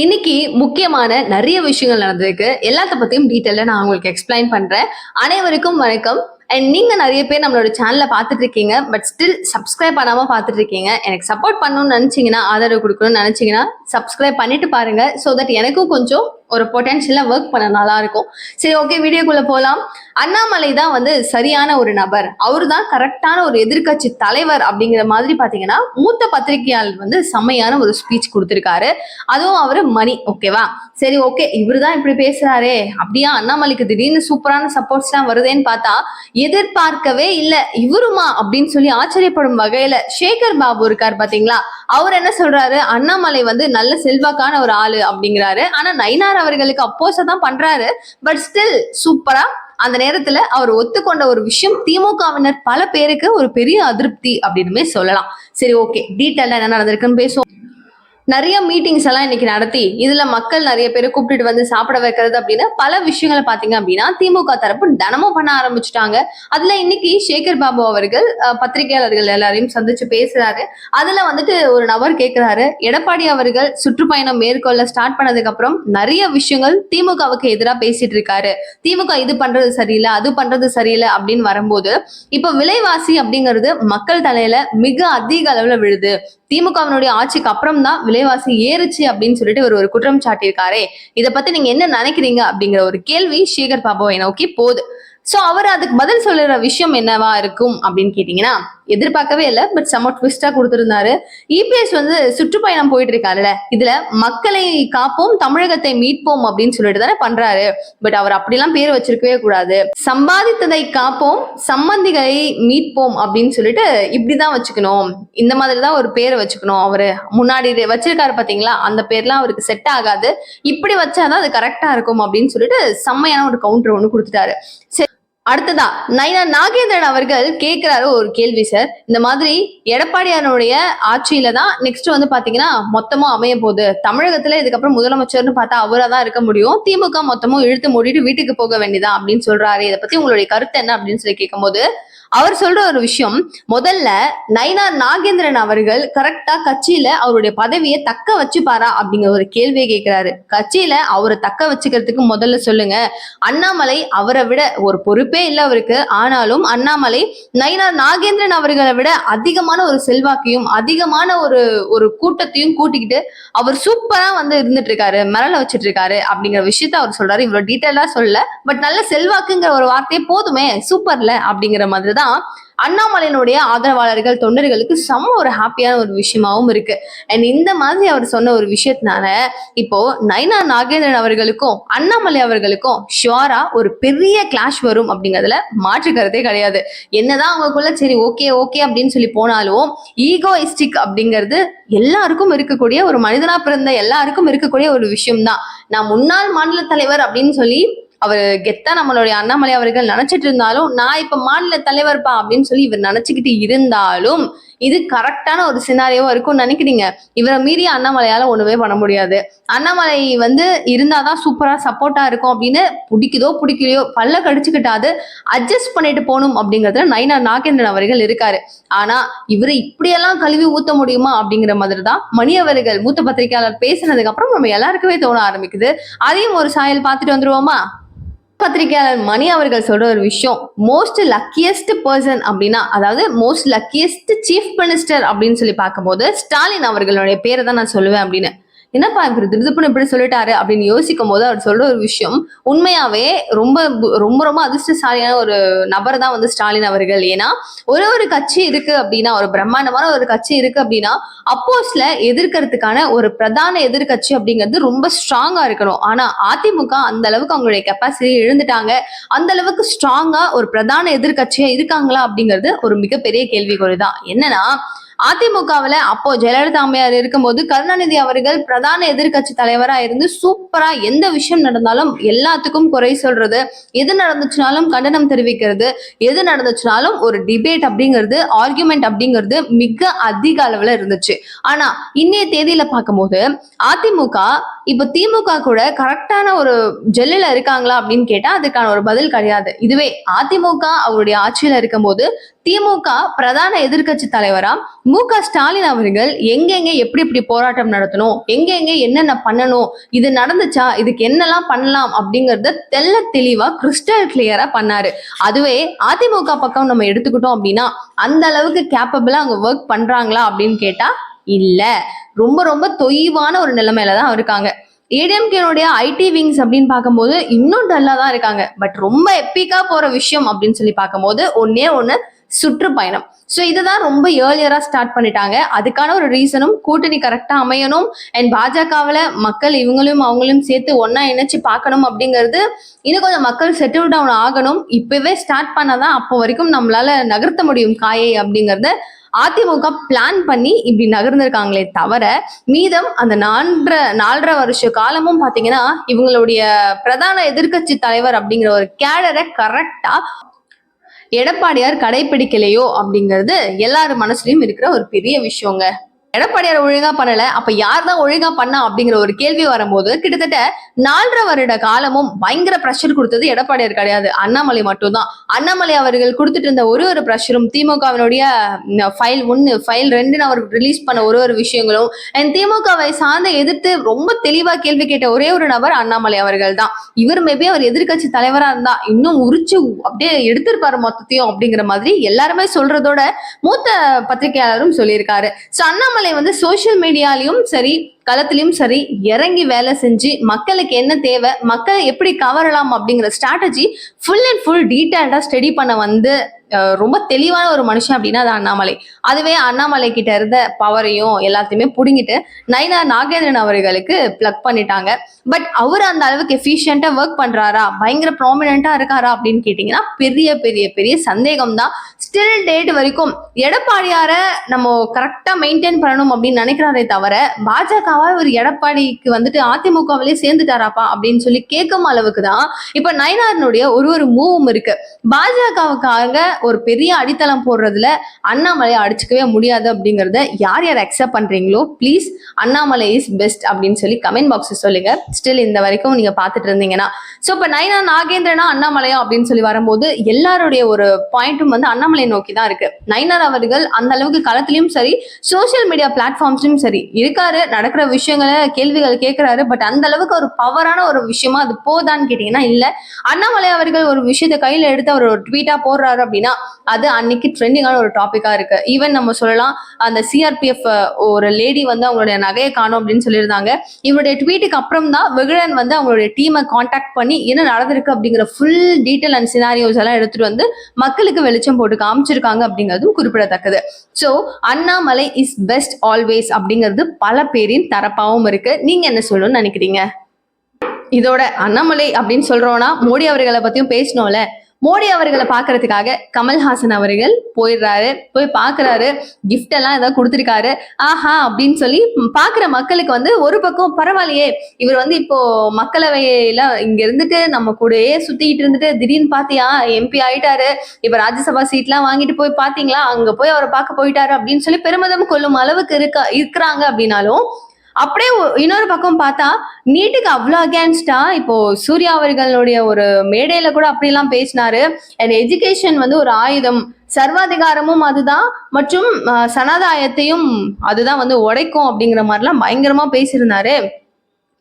இன்னைக்கு முக்கியமான நிறைய விஷயங்கள் நடந்திருக்கு. எல்லாத்த பத்தியும் டீட்டெயிலாக நான் உங்களுக்கு எக்ஸ்பிளைன் பண்றேன். அனைவருக்கும் வணக்கம். அண்ட் நீங்க நிறைய பேர் நம்மளோட சேனலை பார்த்துட்டு இருக்கீங்க. பட் ஸ்டில் சப்ஸ்கிரைப் பண்ணாம பார்த்துட்டு இருக்கீங்க. எனக்கு சப்போர்ட் பண்ணணும்னு நினைச்சீங்கன்னா ஆதரவு கொடுக்கணும்னு நினைச்சீங்கன்னா சப்ஸ்கிரைப் பண்ணிட்டு பாருங்க. ஸோ தட் எனக்கும் கொஞ்சம் ஒரு பொட்டன்ஷியலாக ஒர்க் பண்ண நல்லா இருக்கும். சரி ஓகே வீடியோக்குள்ள போகலாம் அண்ணாமலை தான் வந்து சரியான ஒரு நபர். அவர் தான் கரெக்டான ஒரு எதிர்க்கட்சி தலைவர் அப்படிங்கிற மாதிரி பார்த்தீங்கன்னா மூத்த பத்திரிகையாளர் வந்து செம்மையான ஒரு ஸ்பீச் கொடுத்துருக்காரு. அதுவும் அவர் மணி ஓகேவா சரி ஓகே இவர் தான் இப்படி பேசுறாரே. அப்படியா? அண்ணாமலைக்கு திடீர்னு சூப்பரான சப்போர்ட்ஸ்லாம் வருதேன்னு பார்த்தா எதிர்பார்க்கவே இல்லை. இவருமா? அப்படின்னு சொல்லி ஆச்சரியப்படும் வகையில சேகர் பாபு இருக்கார் பாத்தீங்களா? அவர் என்ன சொல்றாரு? அண்ணாமலை வந்து நல்ல செல்வாக்கான ஒரு ஆளு அப்படிங்கிறாரு. ஆனா நயனாரா அவர்களுக்கு அப்போஸ தான் பண்றாரு. பட் ஸ்டில் சூப்பரா அந்த நேரத்துல அவர் ஒத்துக்கொண்ட ஒரு விஷயம் திமுகவினர் பல பேருக்கு ஒரு பெரிய அதிருப்தி அப்படின்னுமே சொல்லலாம். சரி ஓகே டீட்டெயில் என்ன நடந்திருக்குன்னு பேசுவோம். நிறைய மீட்டிங்ஸ் எல்லாம் இன்னைக்கு நடத்தி இதுல மக்கள் நிறைய பேரை கூப்பிட்டுட்டு வந்து சாப்பிட வைக்கிறது அப்படின்னு பல விஷயங்களை பாத்தீங்க அப்படின்னா திமுக தரப்பு தினமும் பண்ண ஆரம்பிச்சுட்டாங்க. அதுல இன்னைக்கு சேகர் பாபு அவர்கள் அஹ், பத்திரிகையாளர்கள் எல்லாரையும் சந்திச்சு பேசுறாரு. அதுல வந்துட்டு ஒரு நபர் கேட்கிறாரு எடப்பாடி அவர்கள் சுற்றுப்பயணம் மேற்கொள்ள ஸ்டார்ட் பண்ணதுக்கு அப்புறம் நிறைய விஷயங்கள் திமுகவுக்கு எதிராக பேசிட்டு இருக்காரு. திமுக இது பண்றது சரியில்லை அது பண்றது சரியில்லை அப்படின்னு வரும்போது இப்ப விலைவாசி அப்படிங்கிறது மக்கள் தலையில மிக அதிக அளவுல விழுது. திமுகவினுடைய ஆட்சிக்கு அப்புறம் தான் விலைவாசி ஏறுச்சு அப்படின்னு சொல்லிட்டு ஒரு ஒரு குற்றம் சாட்டியிருக்காரே. இதை பத்தி நீங்க என்ன நினைக்கிறீங்க அப்படிங்கிற ஒரு கேள்வி சேகர் பாபாவை நோக்கி போகுது. சோ அவர் அதுக்கு பதில் சொல்லுற விஷயம் என்னவா இருக்கும் அப்படின்னு கேட்டீங்கன்னா எதிர்பார்க்கவே இல்லை பட் செம்ம ட்விஸ்டா கொடுத்துருந்தாரு. இபிஎஸ் வந்து சுற்றுப்பயணம் போயிட்டு இருக்காருல்ல இதுல மக்களை காப்போம் தமிழகத்தை மீட்போம் அப்படின்னு சொல்லிட்டு தானே பண்றாரு. பட் அவர் அப்படிலாம் பேர் வச்சிருக்கவே கூடாது. சம்பாதித்ததை காப்போம் சம்பந்திகளை மீட்போம் அப்படின்னு சொல்லிட்டு இப்படிதான் வச்சுக்கணும். இந்த மாதிரி தான் ஒரு பேரை வச்சுக்கணும். அவரு முன்னாடி வச்சிருக்காரு பாத்தீங்களா அந்த பேர்லாம் அவருக்கு செட் ஆகாது. இப்படி வச்சாதான் அது கரெக்டா இருக்கும் அப்படின்னு சொல்லிட்டு செம்மையான ஒரு கவுண்டர் ஒன்று கொடுத்துட்டாரு. சரி அடுத்ததா நைனா நாகேந்திரன் அவர்கள் கேட்கிறாரு ஒரு கேள்வி சார் இந்த மாதிரி எடப்பாடியாருடைய ஆட்சியில தான் நெக்ஸ்ட் வந்து பாத்தீங்கன்னா மொத்தமும் அமைய போகுது. தமிழகத்துல இதுக்கப்புறம் முதலமைச்சர்னு பார்த்தா அவரா தான் இருக்க முடியும். திமுக மொத்தமும் இழுத்து மூடிட்டு வீட்டுக்கு போக வேண்டியதா அப்படின்னு சொல்றாரு. இதை பத்தி உங்களுடைய கருத்து என்ன அப்படின்னு சொல்லி கேட்கும்போது அவர் சொல்ற ஒரு விஷயம் முதல்ல நைனா நாகேந்திரன் அவர்கள் கரெக்டா கட்சியில அவருடைய பதவியை தக்க வச்சுப்பாரா அப்படிங்கிற ஒரு கேள்வியை கேட்கிறாரு கட்சியில அவரை தக்க வச்சுக்கிறதுக்கு முதல்ல சொல்லுங்க. அண்ணாமலை அவரை விட ஒரு பொறுப்பு இல்லை அவருக்கு. ஆனாலும் அண்ணாமலை நயினார் நாகேந்திரன் அவர்களை விட அதிகமான ஒரு செல்வாக்கையும் அதிகமான ஒரு ஒரு கூட்டத்தையும் கூட்டிக்கிட்டு அவர் சூப்பரா வந்து இருந்துட்டு இருக்காரு மிரள வச்சிட்டு இருக்காரு அப்படிங்கிற விஷயத்த அவர் சொல்றாரு. இவ்வளவு டீட்டெயிலா சொல்லல பட் நல்ல செல்வாக்குங்கிற ஒரு வார்த்தையே போதுமே சூப்பர்ல அப்படிங்கிற மாதிரி தான் அண்ணாமலையினுடைய ஆதரவாளர்கள் தொண்டர்களுக்கு செம்ம ஒரு ஹாப்பியான ஒரு விஷயமாவும் இருக்கு. அண்ட் இந்த மாதிரி அவர் சொன்ன ஒரு விஷயத்தினால இப்போ நைனா நாகேந்திரன் அவர்களுக்கும் அண்ணாமலை அவர்களுக்கும் ஷுவரா ஒரு பெரிய கிளாஷ் வரும் அப்படிங்கிறதுல மாற்று கருத்தே கிடையாது. என்னதான் அவங்களுக்குள்ள சரி ஓகே ஓகே அப்படின்னு சொல்லி போனாலும் ஈகோயிஸ்டிக் அப்படிங்கிறது எல்லாருக்கும் இருக்கக்கூடிய ஒரு மனிதனா பிறந்த எல்லாருக்கும் இருக்கக்கூடிய ஒரு விஷயம்தான். நான் முன்னாள் மாநில தலைவர் அப்படின்னு சொல்லி அவர் கெத்தா நம்மளுடைய அண்ணாமலை அவர்கள் நினைச்சிட்டு இருந்தாலும் நான் இப்ப மாநில தலைவர்ப்பா அப்படின்னு சொல்லி இவர் நினைச்சுக்கிட்டு இருந்தாலும் இது கரெக்டான ஒரு சினாரியோவா இருக்கும்னு நினைக்கிறீங்க. இவரை மீறி அண்ணாமலையால ஒண்ணுமே பண்ண முடியாது. அண்ணாமலை வந்து இருந்தாதான் சூப்பரா சப்போர்ட்டா இருக்கும் அப்படின்னு பிடிக்குதோ பிடிக்கலையோ பல்ல கடிச்சுக்கிட்டாது அட்ஜஸ்ட் பண்ணிட்டு போகணும் அப்படிங்கிறதுல நைனா நாகேந்திரன் அவர்கள் இருக்காரு. ஆனா இவரை இப்படியெல்லாம் கழுவி ஊத்த முடியுமா அப்படிங்கிற மாதிரி தான் மணி அவர்கள் மூத்த பத்திரிகையாளர் பேசினதுக்கு அப்புறம் நம்ம எல்லாருக்குமே தோண ஆரம்பிக்குது. அதையும் ஒரு சாயல் பார்த்துட்டு வந்துருவோமா? பத்திரிகையாளர் மணி அவர்கள் சொல்ற ஒரு விஷயம் மோஸ்ட் லக்கியஸ்ட் பர்சன் அப்படின்னா அதாவது மோஸ்ட் லக்கியஸ்ட் சீஃப் மினிஸ்டர் அப்படின்னு சொல்லி பார்க்கும்போது ஸ்டாலின் அவர்களுடைய பேரை தான் நான் சொல்லுவேன் அப்படின்னு. என்னப்பா இவர் திருதுப்புன்னு இப்படி சொல்லிட்டாரு அப்படின்னு யோசிக்கும் போது அவர் சொல்ற ஒரு விஷயம் உண்மையாவே ரொம்ப ரொம்ப ரொம்ப அதிர்ஷ்டசாலியான ஒரு நபர் தான் வந்து ஸ்டாலின் அவர்கள். ஏன்னா ஒரு ஒரு கட்சி இருக்கு அப்படின்னா ஒரு பிரம்மாண்டமான ஒரு கட்சி இருக்கு அப்படின்னா அப்போஸ்ல எதிர்க்கிறதுக்கான ஒரு பிரதான எதிர்க்கட்சி அப்படிங்கிறது ரொம்ப ஸ்ட்ராங்கா இருக்கணும். ஆனா அதிமுக அந்த அளவுக்கு அவங்களுடைய கெப்பாசிட்டி இழந்துட்டாங்க. அந்த அளவுக்கு ஸ்ட்ராங்கா ஒரு பிரதான எதிர்க்கட்சியா இருக்காங்களா அப்படிங்கிறது ஒரு மிகப்பெரிய கேள்விக்குறி தான் என்னன்னா அதிமுகவில் அப்போ ஜெயலலிதா அம்மையார் இருக்கும்போது கருணாநிதி அவர்கள் பிரதான எதிர்க்கட்சி தலைவரா இருந்து சூப்பரா எந்த விஷயம் நடந்தாலும் எல்லாத்துக்கும் குறை சொல்றது. எது நடந்துச்சுனாலும் கண்டனம் தெரிவிக்கிறது. எது நடந்துச்சுனாலும் ஒரு டிபேட் அப்படிங்கிறது ஆர்குமெண்ட் அப்படிங்கிறது மிக அதிக அளவுல இருந்துச்சு. ஆனா இன்னைய தேதியில பார்க்கும்போது அதிமுக இப்ப திமுக கூட கரெக்டான ஒரு ஜெல்லில இருக்காங்களா அப்படின்னு கேட்டா அதுக்கான ஒரு பதில் கிடையாது. இதுவே அதிமுக அவருடைய ஆட்சியில இருக்கும்போது திமுக பிரதான எதிர்க்கட்சி தலைவரா மு க ஸ்டாலின் அவர்கள் எங்கெங்க எப்படி எப்படி போராட்டம் நடத்தணும் எங்கெங்க என்னென்ன பண்ணணும் இது நடந்துச்சா இதுக்கு என்னெல்லாம் பண்ணலாம் அப்படிங்கறத தெல்ல தெளிவா கிறிஸ்டல் கிளியரா பண்ணாரு. அதுவே அதிமுக பக்கம் நம்ம எடுத்துக்கிட்டோம் அப்படின்னா அந்த அளவுக்கு கேப்பபிளா அங்க ஒர்க் பண்றாங்களா அப்படின்னு கேட்டா இல்ல. ரொம்ப ரொம்ப தொய்வான ஒரு நிலைமையில தான் இருக்காங்க ஏடிஎம்கேனுடைய ஐடி விங்ஸ் அப்படின்னு பார்க்கும்போது இன்னும் டல்லா தான் இருக்காங்க. பட் ரொம்ப எப்பிக்கா போற விஷயம் அப்படின்னு சொல்லி பார்க்கும்போது ஒன்னே ஒன்று சுற்றுப்பயணம். ஸோ இதுதான் ரொம்ப ஏர்லியரா ஸ்டார்ட் பண்ணிட்டாங்க. அதுக்கான ஒரு ரீசனும் கூட்டணி கரெக்டா அமையணும். அண்ட் பாஜகவில் மக்கள் இவங்களும் அவங்களும் சேர்த்து ஒன்றா இணைச்சு பார்க்கணும் அப்படிங்கிறது இன்னும் கொஞ்சம் மக்கள் செட்டில் டவுன் ஆகணும். இப்பவே ஸ்டார்ட் பண்ணாதான் அப்போ வரைக்கும் நம்மளால நகர்த்த முடியும் காயை அப்படிங்கிறத அதிமுக பிளான் பண்ணி இப்படி நகர்ந்திருக்காங்களே தவிர மீதம் அந்த நான்கரை நாலரை வருஷ காலமும் பாத்தீங்கன்னா இவங்களுடைய பிரதான எதிர்க்கட்சி தலைவர் அப்படிங்கிற ஒரு கேடரை கரெக்டா எடப்பாடியார் கடைபிடிக்கலையோ அப்படிங்கிறது எல்லார் மனசுலயும் இருக்கிற ஒரு பெரிய விஷயங்க. எடப்பாடியார் ஒழுங்கா பண்ணல அப்ப யார் தான் ஒழுங்கா பண்ணா அப்படிங்கிற ஒரு கேள்வி வரும்போது கிட்டத்தட்ட நாலரை வருட காலமும் பயங்கர ப்ரெஷர் கொடுத்தது எடப்பாடியார் கிடையாது. அண்ணாமலை மட்டும்தான். அண்ணாமலை அவர்கள் கொடுத்துட்டு இருந்த ஒரு ஒரு ப்ரெஷரும் திமுகவினுடைய ஃபைல் ஒன்னு ஃபைல் ரெண்டுன்னு அவர் ரிலீஸ் பண்ண ஒரு ஒரு விஷயங்களும் அண்ட் திமுகவை சார்ந்த எதிர்த்து ரொம்ப தெளிவா கேள்வி கேட்ட ஒரே ஒரு நபர் அண்ணாமலை அவர்கள் தான். இவர் மேபி அவர் எதிர்க்கட்சி தலைவரா இருந்தா இன்னும் உரிச்சு அப்படியே எடுத்திருப்பாரு மொத்தத்தையும் அப்படிங்கிற மாதிரி எல்லாருமே சொல்றதோட மூத்த பத்திரிகையாளரும் சொல்லியிருக்காரு. ஸோ அண்ணாமலை வந்து சோஷியல் மீடியாலையும் சரி களத்திலையும் சரி இறங்கி வேலை செஞ்சு மக்களுக்கு என்ன தேவை மக்களை எப்படி கவரலாம் அப்படிங்கிற ஸ்ட்ராட்டஜி ஃபுல் அண்ட் ஃபுல் டீட்டெயில்டா ஸ்டடி பண்ண வந்து ரொம்ப தெளிவான ஒரு மனுஷன் அப்படின்னா அது அண்ணாமலை. அதுவே அண்ணாமலை கிட்ட இருந்த பவரையும் எல்லாத்தையுமே புடுங்கிட்டு நைனா நாகேந்திரன் அவர்களுக்கு பிளக் பண்ணிட்டாங்க. பட் அவர் அந்த அளவுக்கு எஃபிஷியண்டா ஒர்க் பண்றாரா? பயங்கர ப்ராமினா இருக்காரா அப்படின்னு கேட்டீங்கன்னா பெரிய பெரிய பெரிய சந்தேகம் தான் ஸ்டில் டேட் வரைக்கும் எடப்பாடியார நம்ம கரெக்டா மெயின்டைன் பண்ணணும் அப்படின்னு நினைக்கிறாரே தவிர பாஜகவா ஒரு எடப்பாடிக்கு வந்துட்டு அதிமுகவிலே சேர்ந்துட்டாராப்பா அப்படின்னு சொல்லி கேட்கும் அளவுக்கு தான் இப்ப நயனாரனுடைய ஒரு ஒரு மூவும் இருக்கு. பாஜகவுக்காக ஒரு பெரிய அடித்தளம் போடுறதுல அண்ணாமலையை அடிச்சுக்கவே முடியாது அப்படிங்கறத யார் யார் அக்செப்ட் பண்றீங்களோ ப்ளீஸ் அண்ணாமலை இஸ் பெஸ்ட் அப்படின்னு சொல்லி கமெண்ட் பாக்ஸ் சொல்லுங்க. ஸ்டில் இந்த வரைக்கும் நீங்க பார்த்துட்டு இருந்தீங்கன்னா. ஸோ இப்போ நைனா நாகேந்திரனா அண்ணாமலையா அப்படின்னு சொல்லி வரும்போது எல்லாருடைய ஒரு பாயிண்ட்டும் வந்து அண்ணாமலை நோக்கி தான் இருக்கு. நைனார் அவர்கள் அந்த அளவுக்கு களத்திலயும் சரி சோஷியல் மீடியா பிளாட்ஃபார்ம்ஸ்லயும் சரி இருக்காரு நடக்கிற விஷயங்களை கேள்விகள் கேட்கிறாரு பட் அந்த அளவுக்கு ஒரு பவரான ஒரு விஷயமா அது போதான்னு கேட்டீங்கன்னா இல்ல. அண்ணாமலை அவர்கள் ஒரு விஷயத்தை கையில எடுத்து அவர் ஒரு ட்வீட்டா போடுறாரு அப்படின்னா அது அன்னைக்கு ட்ரெண்டிங்கான ஒரு டாப்பிக்காக இருக்கு. ஈவன் நம்ம சொல்லலாம் அந்த சிஆர்பிஎஃப் ஒரு லேடி வந்து அவங்களுடைய நகையை காணும் அப்படின்னு சொல்லியிருந்தாங்க. இவருடைய ட்வீட்டுக்கு அப்புறம் தான் விகடன் வந்து அவங்களுடைய டீமை காண்டாக்ட் பண்ணி என்ன நடந்திருக்கு அப்படிங்கிற ஃபுல் டீட்டெயில் அண்ட் சினாரியோஸ் எல்லாம் எடுத்துட்டு வந்து மக்களுக்கு வெளிச்சம் போட்டு காமிச்சிருக்காங்க அப்படிங்கிறதும் குறிப்பிடத்தக்கது. So Annamalai is best always அப்படிங்கிறது பல பேரின் தரப்பாகவும் இருக்கு. நீங்க என்ன சொல்லணும்னு நினைக்கிறீங்க? இதோட அண்ணாமலை அப்படின்னு சொல்றோம்னா மோடி அவர்களை பத்தியும் பேசணும்ல? மோடி அவர்களை பார்க்கறதுக்காக கமல்ஹாசன் அவர்கள் போயிடுறாரு. போய் பார்க்கறாரு. கிஃப்ட் எல்லாம் ஏதாவது கொடுத்துருக்காரு. ஆஹா அப்படின்னு சொல்லி பார்க்குற மக்களுக்கு வந்து ஒரு பக்கம் பரவாயில்லையே. இவர் வந்து இப்போ மக்களவையில இங்க இருந்துட்டு நம்ம கூடயே சுத்திக்கிட்டு இருந்துட்டு திடீர்னு பாத்தியா எம்பி ஆயிட்டாரு. இப்ப ராஜ்யசபா சீட்லாம் வாங்கிட்டு போய் பாத்தீங்களா? அங்க போய் அவரை பார்க்க போயிட்டாரு அப்படின்னு சொல்லி பெருமிதம் கொள்ளும் அளவுக்கு இருக்க இருக்கிறாங்க அப்படின்னாலும் அப்படியே இன்னொரு பக்கம் பார்த்தா நீட்டுக்கு அவ்வளோ அகேன்ஸ்டா இப்போ சூர்யா அவர்களுடைய ஒரு மேடையில கூட அப்படிலாம் பேசினாரு. அண்ட் எஜுகேஷன் வந்து ஒரு ஆயுதம். சர்வாதிகாரமும் அதுதான். மற்றும் சனாதாயத்தையும் அதுதான் வந்து உடைக்கும் அப்படிங்கிற மாதிரிலாம் பயங்கரமா பேசியிருந்தாரு.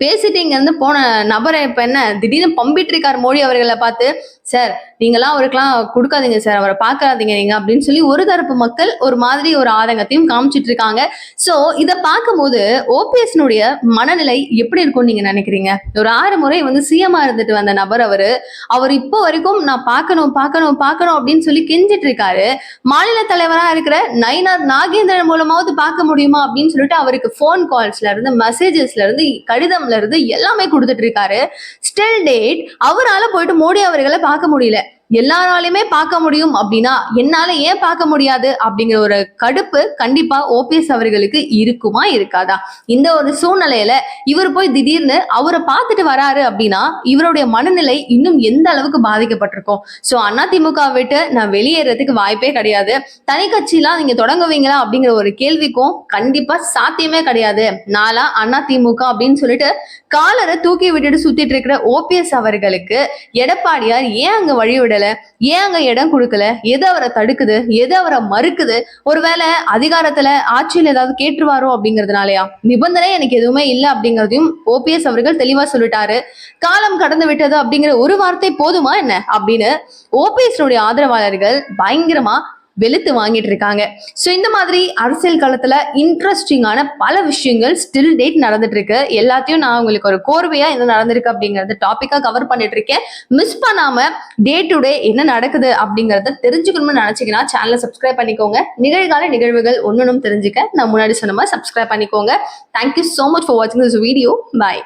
பேசிட்டு இங்க இருந்து போன நபரை இப்ப என்ன திடீர்னு பம்பிட்டு இருக்காரு மோடி அவர்களை பார்த்து சார் நீங்களாம் அவருக்கெல்லாம் கொடுக்காதீங்க சார் அவரை பார்க்காதீங்க நீங்க அப்படின்னு சொல்லி ஒரு தரப்பு மக்கள் ஒரு மாதிரி ஒரு ஆதங்கத்தையும் காமிச்சிட்டு இருக்காங்க சோ இதை பார்க்கும்போது ஓபிஎஸ்னுடைய மனநிலை எப்படி இருக்கும்னு நீங்க நினைக்கிறீங்க? ஒரு ஆறு முறை வந்து சிஎம்ஆ இருந்துட்டு வந்த நபர் அவரு அவர் இப்போ வரைக்கும் நான் பார்க்கணும் பார்க்கணும் பார்க்கணும் அப்படின்னு சொல்லி கெஞ்சிட்டு இருக்காரு மாநில தலைவரா இருக்கிற நயினார் நாகேந்திரன் மூலமாவது பார்க்க முடியுமா அப்படின்னு சொல்லிட்டு அவருக்கு ஃபோன் கால்ஸ்ல இருந்து மெசேஜஸ்ல இருந்து கடிதம் இருந்து எல்லாமே கொடுத்துட்டு இருக்காரு. ஸ்டில் டேட் அவரால் போயிட்டு மோடி அவர்களை பார்க்க முடியல. எல்லாராலையுமே பார்க்க முடியும் அப்படின்னா என்னால ஏன் பார்க்க முடியாது அப்படிங்கிற ஒரு கடுப்பு கண்டிப்பா ஓபிஎஸ் அவர்களுக்கு இருக்குமா இருக்காதா? இந்த ஒரு சூழ்நிலையில இவர் போய் திடீர்னு அவரை பார்த்துட்டு வராரு அப்படின்னா இவருடைய மனநிலை இன்னும் எந்த அளவுக்கு பாதிக்கப்பட்டிருக்கும்? சோ அதிமுக விட்டு நான் வெளியேறதுக்கு வாய்ப்பே கிடையாது. தனி கட்சிலாம் நீங்க தொடங்குவீங்களா அப்படிங்கிற ஒரு கேள்விக்கும் கண்டிப்பா சாத்தியமே கிடையாது. நாளா அதிமுக அப்படின்னு சொல்லிட்டு காலரை தூக்கி விட்டுட்டு சுத்திட்டு இருக்கிற ஓபிஎஸ் அவர்களுக்கு எடப்பாடியார் ஏன் அங்க வழி விடல ஏன் அங்க இடம் கொடுக்கல? எது அவரை தடுக்குது? எது அவரை மறுக்குது? ஒருவேளை அதிகாரத்துல ஆட்சியில் ஏதாவது கேட்டுருவாரோ அப்படிங்கறதுனாலயா? நிபந்தனை எனக்கு எதுவுமே இல்லை அப்படிங்கறதையும் ஓபிஎஸ் அவர்கள் தெளிவா சொல்லிட்டாரு. காலம் கடந்து விட்டது அப்படிங்கிற ஒரு வார்த்தை போதுமா என்ன? அப்படின்னு ஓபிஎஸ் ஆதரவாளர்கள் பயங்கரமா வெளுத்து வாங்கிட்டு இருக்காங்க ஸோ இந்த மாதிரி அரசியல் காலத்துல இன்ட்ரெஸ்டிங்கான பல விஷயங்கள் ஸ்டில் டேட் நடந்துட்டு இருக்கு எல்லாத்தையும் நான் உங்களுக்கு ஒரு கோர்வையா என்ன நடந்திருக்கு அப்படிங்கறது டாபிக்கா கவர் பண்ணிட்டு இருக்கேன் மிஸ் பண்ணாம டே டு டே என்ன நடக்குது அப்படிங்கறத தெரிஞ்சுக்கணும்னு நினைச்சீங்கன்னா சேனலை சப்ஸ்கிரைப் பண்ணிக்கோங்க. நிகழ்கால நிகழ்வுகள் ஒன்னொன்னும் தெரிஞ்சுக்க நான் முன்னாடி சொன்ன மாதிரி சப்ஸ்கிரைப் பண்ணிக்கோங்க. Thank you so much for வாட்சிங் திஸ் வீடியோ பாய்